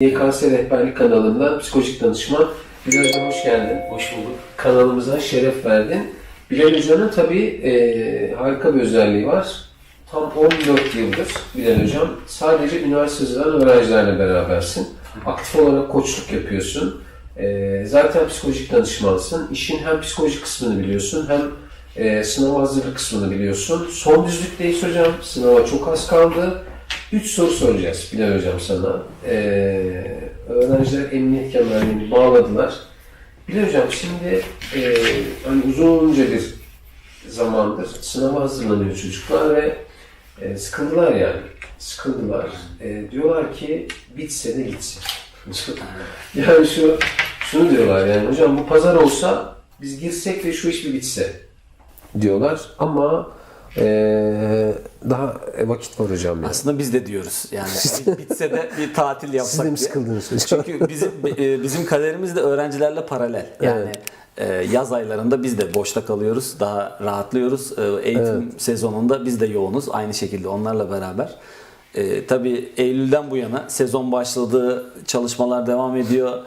YKS Rehberlik kanalından psikolojik danışman Bilal Hocam hoş geldin. Hoş bulduk. Kanalımıza şeref verdin. Bilal Hoca'nın tabii e, harika bir özelliği var. Tam 14 yıldır Bilal Hocam sadece üniversiteden öğrencilerle berabersin. Aktif olarak koçluk yapıyorsun. E, zaten psikolojik danışmansın. İşin hem psikolojik kısmını biliyorsun hem e, sınav hazırlık kısmını biliyorsun. Son düzlükteyiz hocam. Sınava çok az kaldı. Üç soru soracağız Bilal Hocam sana. Ee, öğrenciler emniyet kemerlerini bağladılar. Bilal Hocam şimdi e, hani uzunca bir zamandır sınava hazırlanıyor çocuklar ve e, sıkıldılar yani. Sıkıldılar. E, diyorlar ki bitse de gitsin. yani şu şunu diyorlar yani hocam bu pazar olsa biz girsek ve şu iş bir bitse diyorlar ama e, daha vakit var hocam ya. Aslında biz de diyoruz. Yani bitse de bir tatil Siz de yapsak mi sıkıldınız hocam? Çünkü bizim e, bizim kaderimiz de öğrencilerle paralel. Yani e, yaz aylarında biz de boşta kalıyoruz, daha rahatlıyoruz. E, Eğitim sezonunda biz de yoğunuz aynı şekilde onlarla beraber. E, tabii Eylül'den bu yana sezon başladı, çalışmalar devam ediyor.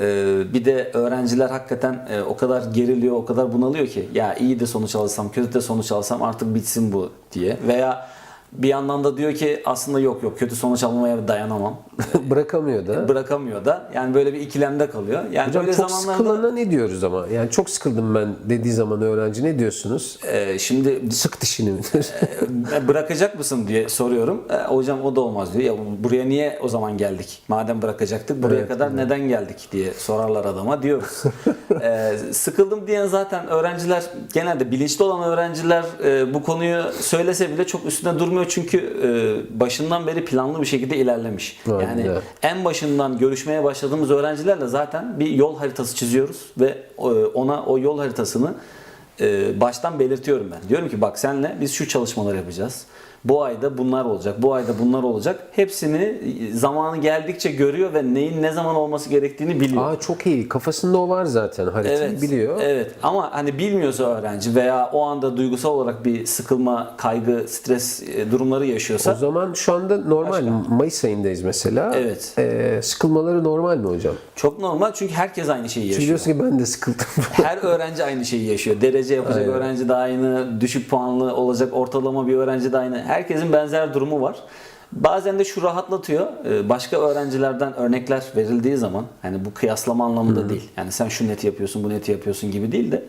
E, bir de öğrenciler hakikaten e, o kadar geriliyor, o kadar bunalıyor ki ya iyi de sonuç alırsam, kötü de sonuç alsam artık bitsin bu diye. Veya bir yandan da diyor ki aslında yok yok kötü sonuç almaya dayanamam. Bırakamıyor da. Bırakamıyor da. Yani böyle bir ikilemde kalıyor. Yani Hocam böyle çok zamanlarda sıkılana ne diyoruz ama? Yani çok sıkıldım ben dediği zaman öğrenci ne diyorsunuz? e, şimdi Sık dişini midir? e, bırakacak mısın diye soruyorum. E, hocam o da olmaz diyor. Ya bu- buraya niye o zaman geldik? Madem bırakacaktık buraya Evet, kadar neden geldik diye sorarlar adama diyoruz. E, sıkıldım diyen zaten öğrenciler genelde bilinçli olan öğrenciler e, bu konuyu söylese bile çok üstüne durmuyor çünkü e, başından beri planlı bir şekilde ilerlemiş. Aynen Yani en başından görüşmeye başladığımız öğrencilerle zaten bir yol haritası çiziyoruz ve e, ona o yol haritasını e, baştan belirtiyorum ben. Diyorum ki bak senle biz şu çalışmaları yapacağız. Bu ayda bunlar olacak, bu ayda bunlar olacak. Hepsini zamanı geldikçe görüyor ve neyin ne zaman olması gerektiğini biliyor. Aa çok iyi. Kafasında o var zaten. Haritayı Evet, biliyor. Evet ama hani bilmiyorsa öğrenci veya o anda duygusal olarak bir sıkılma, kaygı, stres e, durumları O yaşıyorsa zaman şu anda normal. Mayıs ayındayız mesela. Evet. Ee, sıkılmaları normal mi hocam? çok normal çünkü herkes aynı şeyi Çünkü yaşıyor. diyorsun ki ben de sıkıldım. Her öğrenci aynı şeyi yaşıyor. Derece yapacak Aynen. öğrenci de aynı, düşük puanlı olacak ortalama bir öğrenci de aynı. Herkesin benzer durumu var. Bazen de şu rahatlatıyor. Ee, Başka öğrencilerden örnekler verildiği zaman hani bu kıyaslama anlamında değil. Yani sen şu neti yapıyorsun, bu neti yapıyorsun gibi değil de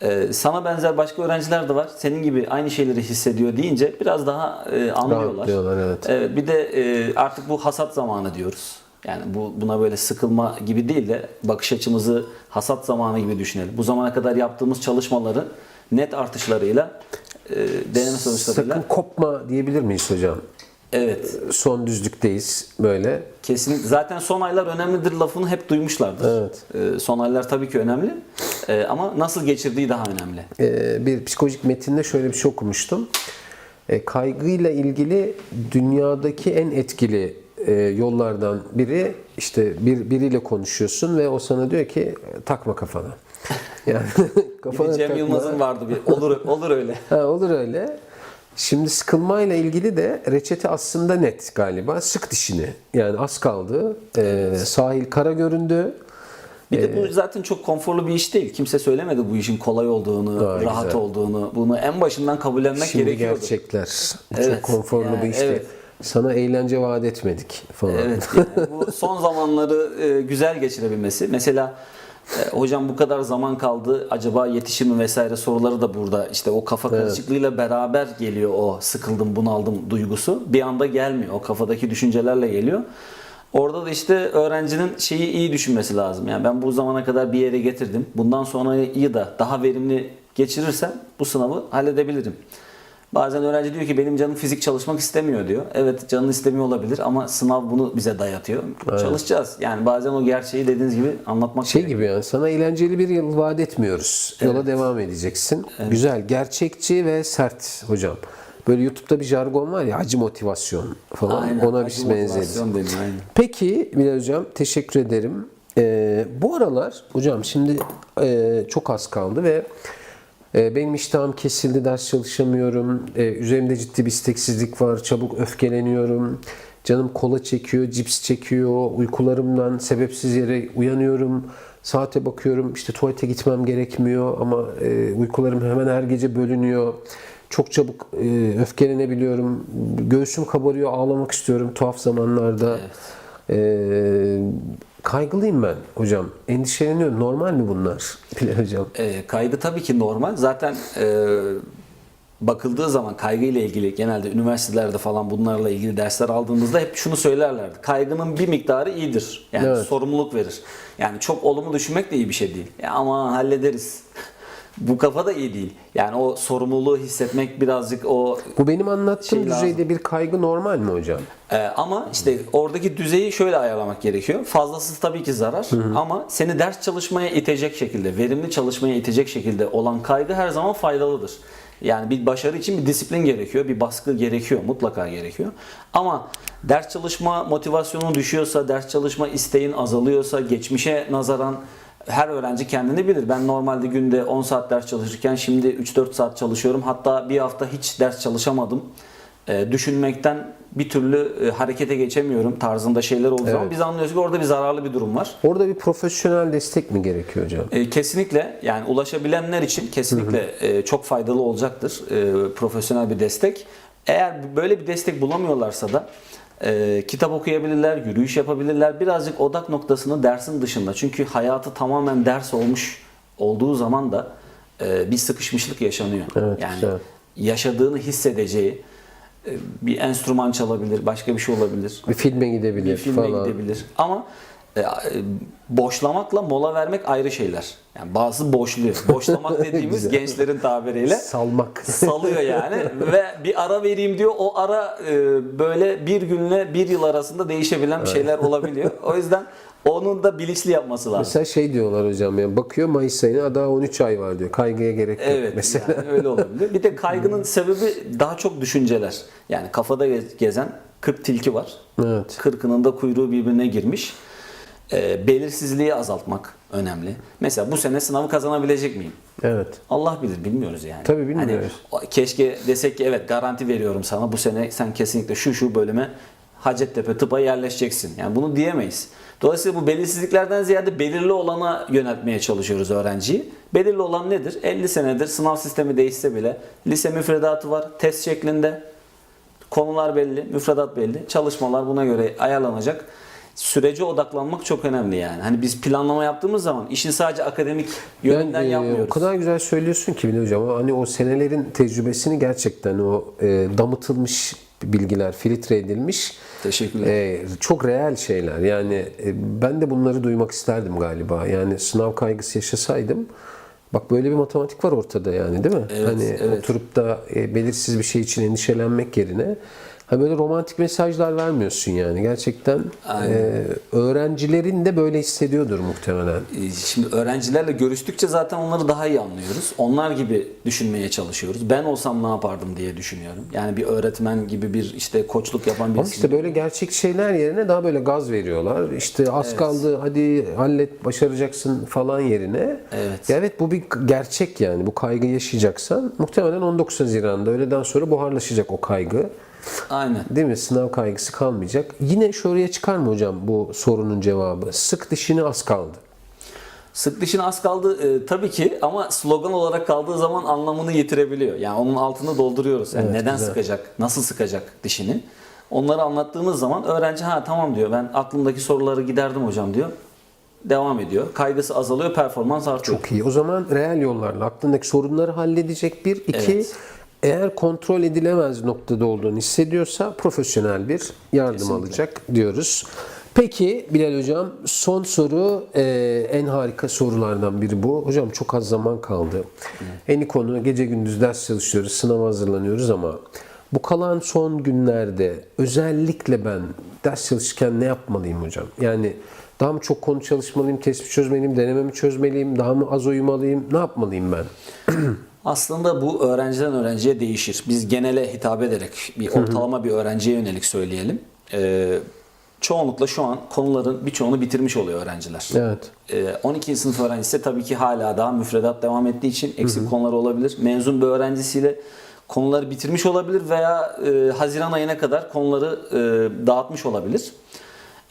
e, sana benzer başka öğrenciler de var. Senin gibi aynı şeyleri hissediyor deyince biraz daha e, anlıyorlar. Rahatlıyorlar, evet. Evet, bir de e, artık bu hasat zamanı diyoruz. Yani bu buna böyle sıkılma gibi değil de bakış açımızı hasat zamanı gibi düşünelim. Bu zamana kadar yaptığımız çalışmaları net artışlarıyla e, deneme sonuçlarıyla Sakın kopma diyebilir miyiz hocam? evet Son düzlükteyiz böyle. kesin zaten son aylar önemlidir lafını hep duymuşlardır. Evet. E, son aylar tabii ki önemli E, ama nasıl geçirdiği daha önemli. Ee, bir psikolojik metinde şöyle bir şey okumuştum. Ee, kaygıyla ilgili dünyadaki en etkili e, yollardan biri işte bir biriyle konuşuyorsun ve o sana diyor ki takma kafana. Yani kafana Cem. Yılmaz'ın vardı bir olur olur öyle. Ha, olur öyle. Şimdi sıkılmayla ilgili de reçete aslında net galiba. Sık dişini. Yani az kaldı. Ee, sahil kara göründü. Bir de bu zaten çok konforlu bir iş değil. Kimse söylemedi bu işin kolay olduğunu, Aa, rahat güzel. olduğunu. Bunu en başından kabullenmek Şimdi gerekiyordu. gerçekler. Bu Evet, Çok konforlu yani bir işte. evet. Sana eğlence vaat etmedik falan. Evet. yani bu son zamanları e, güzel geçirebilmesi. Mesela e, hocam bu kadar zaman kaldı. Acaba yetişir mi vesaire soruları da burada. İşte o kafa karışıklığıyla beraber geliyor o sıkıldım, bunaldım duygusu. Bir anda gelmiyor. O kafadaki düşüncelerle geliyor. Orada da işte öğrencinin şeyi iyi düşünmesi lazım. Yani ben bu zamana kadar bir yere getirdim. Bundan sonrayı da daha verimli geçirirsem bu sınavı halledebilirim. Bazen öğrenci diyor ki benim canım fizik çalışmak istemiyor diyor. Evet canın istemiyor olabilir ama sınav bunu bize dayatıyor. Çalışacağız. Yani bazen o gerçeği dediğiniz gibi anlatmak Şey gerekiyor. gibi yani sana eğlenceli bir yıl vaat etmiyoruz. Yola devam edeceksin. Güzel, gerçekçi ve sert hocam. Böyle YouTube'da bir jargon var ya acı motivasyon falan. Aynen. Ona benzeriz. motivasyon deniyor, aynen. Peki Bilal Hocam teşekkür ederim. Ee, bu aralar hocam şimdi e, çok az kaldı ve benim iştahım kesildi, ders çalışamıyorum. E, üzerimde ciddi bir isteksizlik var, çabuk öfkeleniyorum. Canım kola çekiyor, cips çekiyor, uykularımdan sebepsiz yere uyanıyorum. Saate bakıyorum, işte tuvalete gitmem gerekmiyor ama e, uykularım hemen her gece bölünüyor. Çok çabuk e, öfkelenebiliyorum. Göğsüm kabarıyor, ağlamak istiyorum tuhaf zamanlarda. E, kaygılıyım ben hocam. Endişeleniyorum. Normal mi bunlar Bilal hocam? E, kaygı tabii ki normal. Zaten e, bakıldığı zaman kaygı ile ilgili genelde üniversitelerde falan bunlarla ilgili dersler aldığımızda hep şunu söylerlerdi. Kaygının bir miktarı iyidir. Yani Evet. sorumluluk verir. Yani çok olumlu düşünmek de iyi bir şey değil. Ya ama hallederiz. Bu kafa da iyi değil. Yani o sorumluluğu hissetmek birazcık o Bu benim anlattığım Şey lazım. düzeyde bir kaygı normal mi hocam? Ee, ama işte oradaki düzeyi şöyle ayarlamak gerekiyor. Fazlası tabii ki zarar ama seni ders çalışmaya itecek şekilde, verimli çalışmaya itecek şekilde olan kaygı her zaman faydalıdır. Yani bir başarı için bir disiplin gerekiyor, bir baskı gerekiyor, mutlaka gerekiyor. Ama ders çalışma motivasyonun düşüyorsa, ders çalışma isteğin azalıyorsa, geçmişe nazaran her öğrenci kendini bilir. Ben normalde günde 10 saat ders çalışırken şimdi 3-4 saat çalışıyorum. Hatta bir hafta hiç ders çalışamadım. E, düşünmekten bir türlü e, harekete geçemiyorum tarzında şeyler olduğu zaman Evet. biz anlıyoruz ki orada bir zararlı bir durum var. Orada bir profesyonel destek mi gerekiyor hocam? E, kesinlikle yani ulaşabilenler için kesinlikle e, çok faydalı olacaktır e, profesyonel bir destek. Eğer böyle bir destek bulamıyorlarsa da e, kitap okuyabilirler, yürüyüş yapabilirler. Birazcık odak noktasını dersin dışında. Çünkü hayatı tamamen ders olmuş olduğu zaman da e, bir sıkışmışlık yaşanıyor. Evet, yani güzel. yaşadığını hissedeceği e, bir enstrüman çalabilir, başka bir şey olabilir Bir filme gidebilir bir filme falan. gidebilir. Ama e, e, boşlamakla mola vermek ayrı şeyler. Yani bazı boşluyor. Boşlamak dediğimiz gençlerin tabiriyle Salmak. salıyor yani ve bir ara vereyim diyor. O ara e, böyle bir günle bir yıl arasında değişebilen şeyler olabiliyor. O yüzden onun da bilinçli yapması lazım. Mesela şey diyorlar hocam ya bakıyor Mayıs ayına daha 13 ay var diyor. Kaygıya gerek yok. Evet Mesela yani öyle olabilir. Bir de kaygının sebebi daha çok düşünceler. Yani kafada ge- gezen 40 tilki var. evet. Kırkının da kuyruğu birbirine girmiş. Ee, belirsizliği azaltmak önemli. Mesela bu sene sınavı kazanabilecek miyim? Evet. Allah bilir bilmiyoruz yani. Tabii bilmiyoruz. Hani, keşke desek ki evet garanti veriyorum sana bu sene sen kesinlikle şu şu bölüme Hacettepe tıpa yerleşeceksin. Yani bunu diyemeyiz. Dolayısıyla bu belirsizliklerden ziyade belirli olana yöneltmeye çalışıyoruz öğrenciyi. Belirli olan nedir? 50 senedir sınav sistemi değişse bile lise müfredatı var test şeklinde. Konular belli, müfredat belli. Çalışmalar buna göre ayarlanacak. Sürece odaklanmak çok önemli yani. Hani biz planlama yaptığımız zaman işi sadece akademik yönden Ben, e, yapmıyoruz. o kadar güzel söylüyorsun ki Bilal hocam. Hani o senelerin tecrübesini gerçekten o e, damıtılmış bilgiler, filtre edilmiş Teşekkürler. e, çok reel şeyler. Yani e, ben de bunları duymak isterdim galiba. Yani sınav kaygısı yaşasaydım Bak böyle bir matematik var ortada yani değil mi? Evet, hani evet. oturup da e, belirsiz bir şey için endişelenmek yerine ha böyle romantik mesajlar vermiyorsun yani. Gerçekten e, öğrencilerin de böyle hissediyordur muhtemelen. Ee, Şimdi öğrencilerle görüştükçe zaten onları daha iyi anlıyoruz. Onlar gibi düşünmeye çalışıyoruz. Ben olsam ne yapardım diye düşünüyorum. Yani bir öğretmen gibi bir işte koçluk yapan Ama birisi. işte böyle gerçek şeyler yerine daha böyle gaz veriyorlar. İşte az kaldı hadi hallet başaracaksın falan yerine. Evet. Ya evet bu bir gerçek yani. Bu kaygı yaşayacaksan muhtemelen 19 Haziran'da öğleden sonra buharlaşacak o kaygı. Aynen. Değil mi? Sınav kaygısı kalmayacak. Yine şuraya çıkar mı hocam bu sorunun cevabı? Sık dişini az kaldı. Sık dişine az kaldı e, tabii ki ama slogan olarak kaldığı zaman anlamını yitirebiliyor. Yani onun altını dolduruyoruz. Yani Evet, neden güzel. sıkacak, nasıl sıkacak dişini. Onları anlattığımız zaman öğrenci ha tamam diyor ben aklımdaki soruları giderdim hocam diyor. Devam ediyor. Kaygısı azalıyor, performans artıyor. Çok iyi. O zaman reel yollarla aklındaki sorunları halledecek bir. iki Evet. Eğer kontrol edilemez noktada olduğunu hissediyorsa profesyonel bir yardım Kesinlikle. alacak diyoruz. Peki Bilal Hocam son soru e, en harika sorulardan biri bu. Hocam çok az zaman kaldı. En iyi konu gece gündüz ders çalışıyoruz, sınava hazırlanıyoruz ama bu kalan son günlerde özellikle ben ders çalışırken ne yapmalıyım hocam? Yani daha mı çok konu çalışmalıyım, tespit çözmeliyim, denememi çözmeliyim, daha mı az uyumalıyım, ne yapmalıyım ben? Aslında bu öğrenciden öğrenciye değişir. Biz genele hitap ederek bir ortalama bir öğrenciye yönelik söyleyelim. Ee, çoğunlukla şu an konuların birçoğunu bitirmiş oluyor öğrenciler. Evet. Ee, 12. sınıf öğrencisi tabii ki hala daha müfredat devam ettiği için eksik konular olabilir. Mezun bir öğrencisiyle konuları bitirmiş olabilir veya e, Haziran ayına kadar konuları e, dağıtmış olabilir.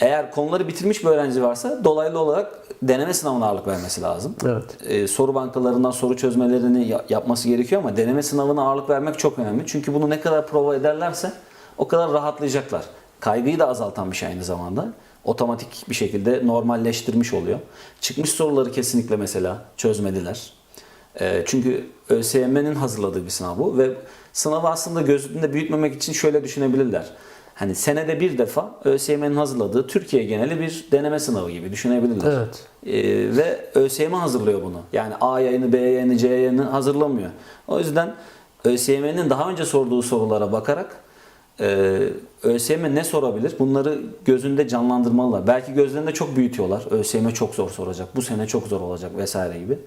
Eğer konuları bitirmiş bir öğrenci varsa dolaylı olarak deneme sınavına ağırlık vermesi lazım. Evet. E, soru bankalarından soru çözmelerini ya- yapması gerekiyor ama deneme sınavına ağırlık vermek çok önemli. Çünkü bunu ne kadar prova ederlerse o kadar rahatlayacaklar. Kaygıyı da azaltan bir şey aynı zamanda. Otomatik bir şekilde normalleştirmiş oluyor. Çıkmış soruları kesinlikle mesela çözmediler. E, çünkü ÖSYM'nin hazırladığı bir sınav bu ve sınavı aslında gözünde büyütmemek için şöyle düşünebilirler. Hani senede bir defa ÖSYM'nin hazırladığı Türkiye geneli bir deneme sınavı gibi düşünebilirler. Evet. Ee, ve ÖSYM hazırlıyor bunu. Yani A yayını, B yayını, C yayını hazırlamıyor. O yüzden ÖSYM'nin daha önce sorduğu sorulara bakarak e, ÖSYM ne sorabilir? Bunları gözünde canlandırmalılar. Belki gözlerinde çok büyütüyorlar. ÖSYM çok zor soracak. Bu sene çok zor olacak vesaire gibi.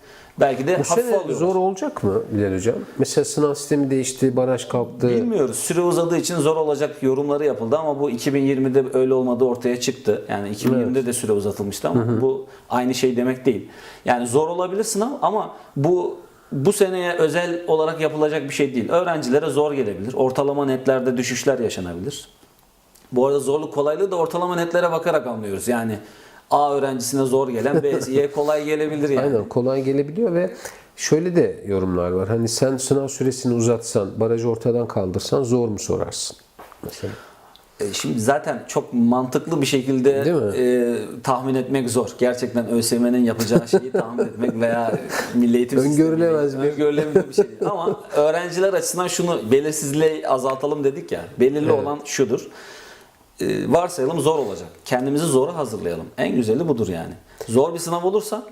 Belki de Bu hafife sene alıyorlar. zor olacak mı Bilal Hocam? Mesela sınav sistemi değişti, baraj kalktı. Bilmiyoruz. Süre uzadığı için zor olacak yorumları yapıldı ama bu 2020'de öyle olmadığı ortaya çıktı. Yani 2020'de de süre uzatılmıştı ama bu aynı şey demek değil. Yani zor olabilir sınav ama bu bu seneye özel olarak yapılacak bir şey değil. Öğrencilere zor gelebilir. Ortalama netlerde düşüşler yaşanabilir. Bu arada zorluk kolaylığı da ortalama netlere bakarak anlıyoruz. Yani A öğrencisine zor gelen B'ye kolay gelebilir yani. Aynen kolay gelebiliyor ve şöyle de yorumlar var. Hani sen sınav süresini uzatsan, barajı ortadan kaldırsan zor mu sorarsın? Mesela. E, Şimdi zaten çok mantıklı bir şekilde e, tahmin etmek zor. Gerçekten ÖSYM'nin yapacağı şeyi tahmin etmek veya Milli Eğitim Öngörülemez bir- öngörülebilir bir şey değil. Ama öğrenciler açısından şunu belirsizliği azaltalım dedik ya. Belirli Evet. olan şudur. E, varsayalım zor olacak. Kendimizi zora hazırlayalım. En güzeli budur yani. Zor bir sınav olursa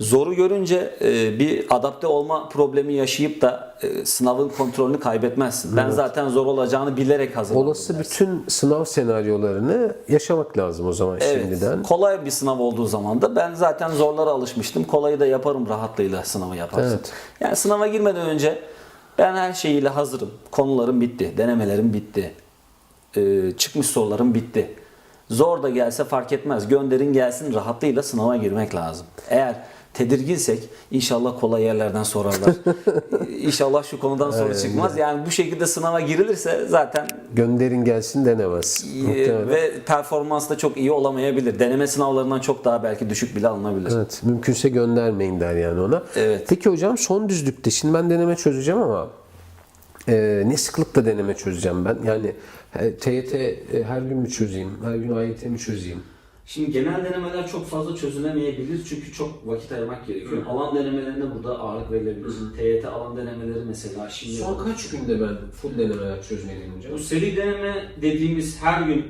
zoru görünce e, bir adapte olma problemi yaşayıp da e, sınavın kontrolünü kaybetmezsin. Ben zaten zor olacağını bilerek hazırlandım. Olası dersin. bütün sınav senaryolarını yaşamak lazım o zaman Evet, şimdiden. kolay bir sınav olduğu zaman da ben zaten zorlara alışmıştım. Kolayı da yaparım rahatlığıyla sınavı yaparsın. Evet. Yani sınava girmeden önce ben her şeyiyle hazırım. Konularım bitti, denemelerim bitti. Ee, çıkmış sorularım bitti. Zor da gelse fark etmez. Gönderin gelsin rahatlığıyla sınava girmek lazım. Eğer tedirginsek inşallah kolay yerlerden sorarlar. inşallah şu konudan soru çıkmaz. Yani bu şekilde sınava girilirse zaten Gönderin gelsin denemez. iyi Muhtemelen. ve performans da çok iyi olamayabilir. Deneme sınavlarından çok daha belki düşük bile alınabilir. Evet, mümkünse göndermeyin der yani ona. Evet. Peki hocam son düzlükte şimdi ben deneme çözeceğim ama e, ne sıklıkla deneme çözeceğim ben? Yani e, TYT e, her gün mü çözeyim? Her gün AYT mi çözeyim? Şimdi genel denemeler çok fazla çözülemeyebilir çünkü çok vakit ayırmak gerekiyor. Alan denemelerine burada ağırlık verilebilir. TYT alan denemeleri mesela şimdi Son kaç günde ben full denemeler çözmeliyim hocam? bu seri deneme dediğimiz her gün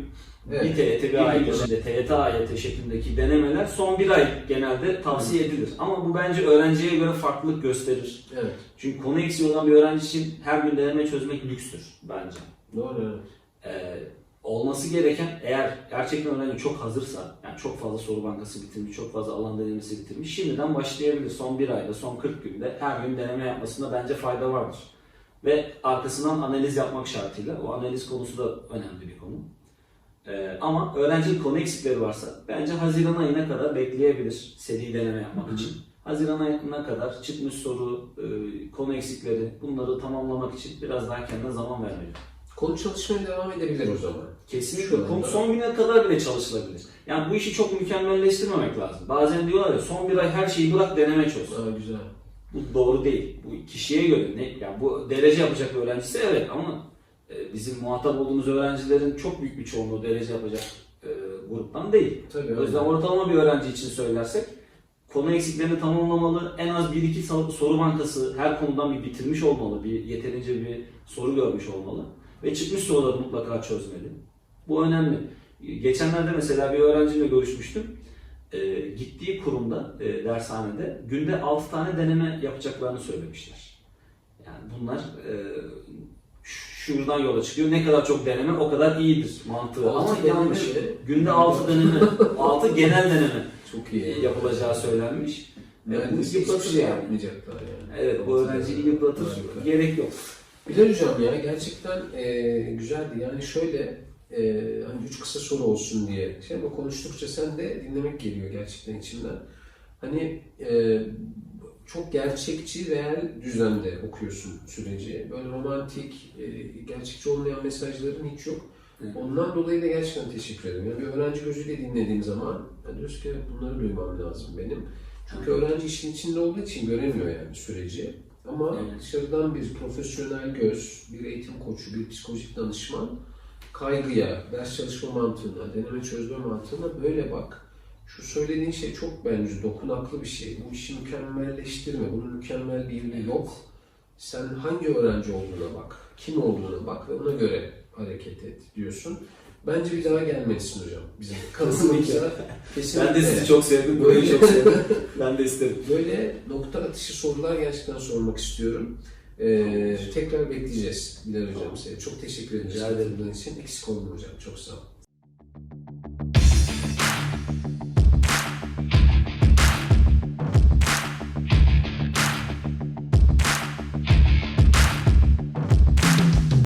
Evet. bir TYT bir ay içinde TYT AYT şeklindeki denemeler son bir ay genelde tavsiye edilir. Ama bu bence öğrenciye göre farklılık gösterir. Evet. Çünkü konu eksiği olan bir öğrenci için her gün deneme çözmek lükstür bence. Doğru. evet. Ee, olması gereken eğer gerçekten öğrenci çok hazırsa, yani çok fazla soru bankası bitirmiş, çok fazla alan denemesi bitirmiş, şimdiden başlayabilir. Son bir ayda, son 40 günde her gün deneme yapmasında bence fayda vardır. Ve arkasından analiz yapmak şartıyla, o analiz konusu da önemli bir konu. Ee, ama öğrencinin konu eksikleri varsa bence Haziran ayına kadar bekleyebilir seri deneme yapmak için. Haziran ayına kadar çıkmış soru, e, konu eksikleri bunları tamamlamak için biraz daha kendine zaman vermeli. Konu çalışmaya devam edebilir o zaman. Kesinlikle. Anda- Son güne kadar bile çalışılabilir. Yani bu işi çok mükemmelleştirmemek lazım. Bazen diyorlar ya son bir ay her şeyi bırak deneme çöz. Aa, güzel. Bu doğru değil. Bu kişiye göre ne? Yani bu derece yapacak öğrencisi evet ama e, bizim muhatap olduğumuz öğrencilerin çok büyük bir çoğunluğu derece yapacak e, gruptan değil. Tabii, o yüzden öyle. ortalama bir öğrenci için söylersek konu eksiklerini tamamlamalı. En az 1-2 sor- soru bankası her konudan bir bitirmiş olmalı. Bir yeterince bir soru görmüş olmalı. Ve çıkmış soruları mutlaka çözmeli. Bu önemli. Geçenlerde mesela bir öğrenciyle görüşmüştüm. Ee, gittiği kurumda, e, dershanede günde 6 tane deneme yapacaklarını söylemişler. Yani bunlar e, şuradan yola çıkıyor. Ne kadar çok deneme o kadar iyidir mantığı. Altı Ama yanlış. Günde 6 deneme, 6 genel deneme Çok iyi. yapılacağı söylenmiş. Yani bu yıpratır şey yani. yapmayacaklar yani. Evet bu öğrenciyi yıpratır. Gerek yok. Bilal hocam ya gerçekten e, güzeldi. Yani şöyle e, hani üç kısa soru olsun diye şey ama konuştukça sen de dinlemek geliyor gerçekten içinden. Hani e, çok gerçekçi, reel düzlemde okuyorsun süreci. Böyle romantik, e, gerçekçi olmayan mesajların hiç yok. Ondan dolayı da gerçekten teşekkür ederim. Yani bir öğrenci gözüyle dinlediğim zaman ben diyorsun ki bunları duymam lazım benim. Çünkü öğrenci işin içinde olduğu için göremiyor yani süreci. Ama Evet. dışarıdan bir profesyonel göz, bir eğitim koçu, bir psikolojik danışman kaygıya, ders çalışma mantığına, deneme çözme mantığına böyle bak. Şu söylediğin şey çok bence dokunaklı bir şey. Bu işi mükemmelleştirme. Bunun mükemmel bir yeri yok. Sen hangi öğrenci olduğuna bak, kim olduğuna bak ve ona göre hareket et diyorsun. Bence bir daha gelmelisin hocam. Bizim kanalımıza kesinlikle. Ben de sizi çok sevdim. Böyle çok sevdim. Ben de isterim. Böyle nokta atışı sorular gerçekten sormak istiyorum. Ee, tekrar bekleyeceğiz Bilal Hocam size. Çok teşekkür ederim. Rica ederim. İçin eksik olma hocam. Çok sağ ol.